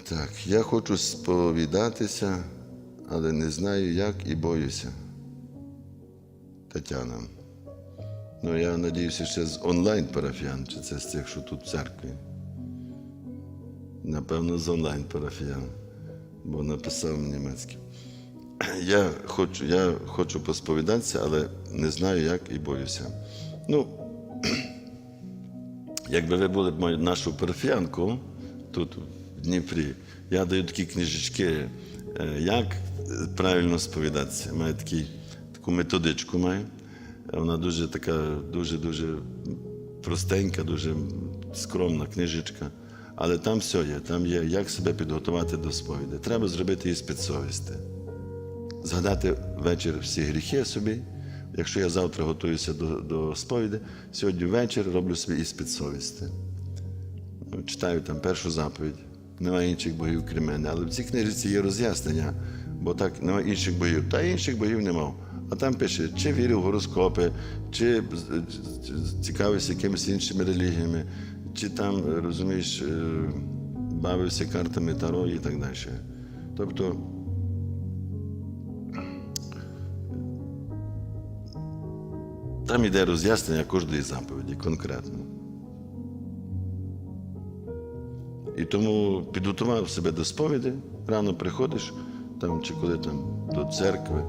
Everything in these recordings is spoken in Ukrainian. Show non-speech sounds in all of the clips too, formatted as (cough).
Так, я хочу сповідатися, але не знаю, як і боюся. Тетяна. Ну, я надіюся, ще з онлайн парафіян, чи це з тих, що тут в церкві. Напевно, з онлайн парафіян, бо написав німецький. Я хочу, я хочу посповідатися, але не знаю, як і боюся. Ну, (clears throat) якби ви були б нашу парафіянку тут, Дніпрі, я даю такі книжечки, е, як правильно сповідатися. Маю такий, таку методичку маю. Вона дуже така, дуже-дуже простенька, дуже скромна книжечка. Але там все є, там є, як себе підготувати до сповіді. Треба зробити її спецсовісти. Згадати вечір всі гріхи собі. Якщо я завтра готуюся до, до сповіді, сьогодні ввечері роблю собі іспит совісти. Ну, Читаю там першу заповідь. Немає інших богів, крім мене. Але в цій книжці є роз'яснення, бо так немає інших богів. Та інших богів нема. А там пише, чи вірив в гороскопи, чи цікавився якимись іншими релігіями, чи там, розумієш, е, бавився картами Таро і так далі. Тобто, там йде роз'яснення кожної заповіді конкретно. І тому підготував себе до сповіді, рано приходиш, там, чи коли там до церкви,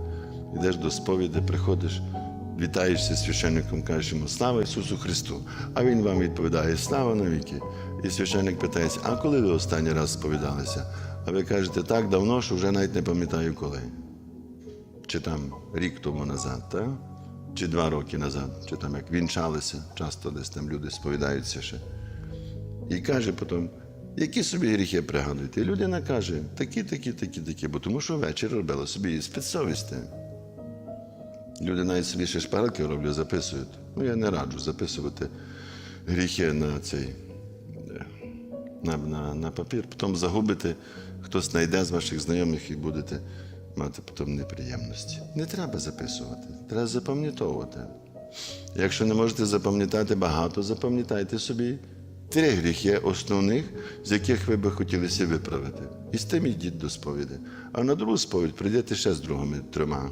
йдеш до сповіді, приходиш, вітаєшся з священником, кажеш йому Слава Ісусу Христу! А він вам відповідає Слава навіки. І священник питається, а коли ви останній раз сповідалися? А ви кажете, так давно, що вже навіть не пам'ятаю коли. Чи там рік тому назад, так? чи два роки назад, чи там як вінчалися, часто десь там люди сповідаються ще. І каже потім, які собі гріхи пригадуєте? І людина каже, такі, такі, такі, такі, бо тому що ввечері робила собі спецсовісти. Люди навіть собі ще шпарки роблять, записують. Ну, я не раджу записувати гріхи на цей на, на, на папір, потім загубите, хтось знайде з ваших знайомих і будете мати потім неприємності. Не треба записувати, треба запам'ятовувати. Якщо не можете запам'ятати багато, запам'ятайте собі три гріхи основних, з яких ви би хотілися виправити. І з тим йдіть до сповіді. А на другу сповідь прийдете ще з другими трьома.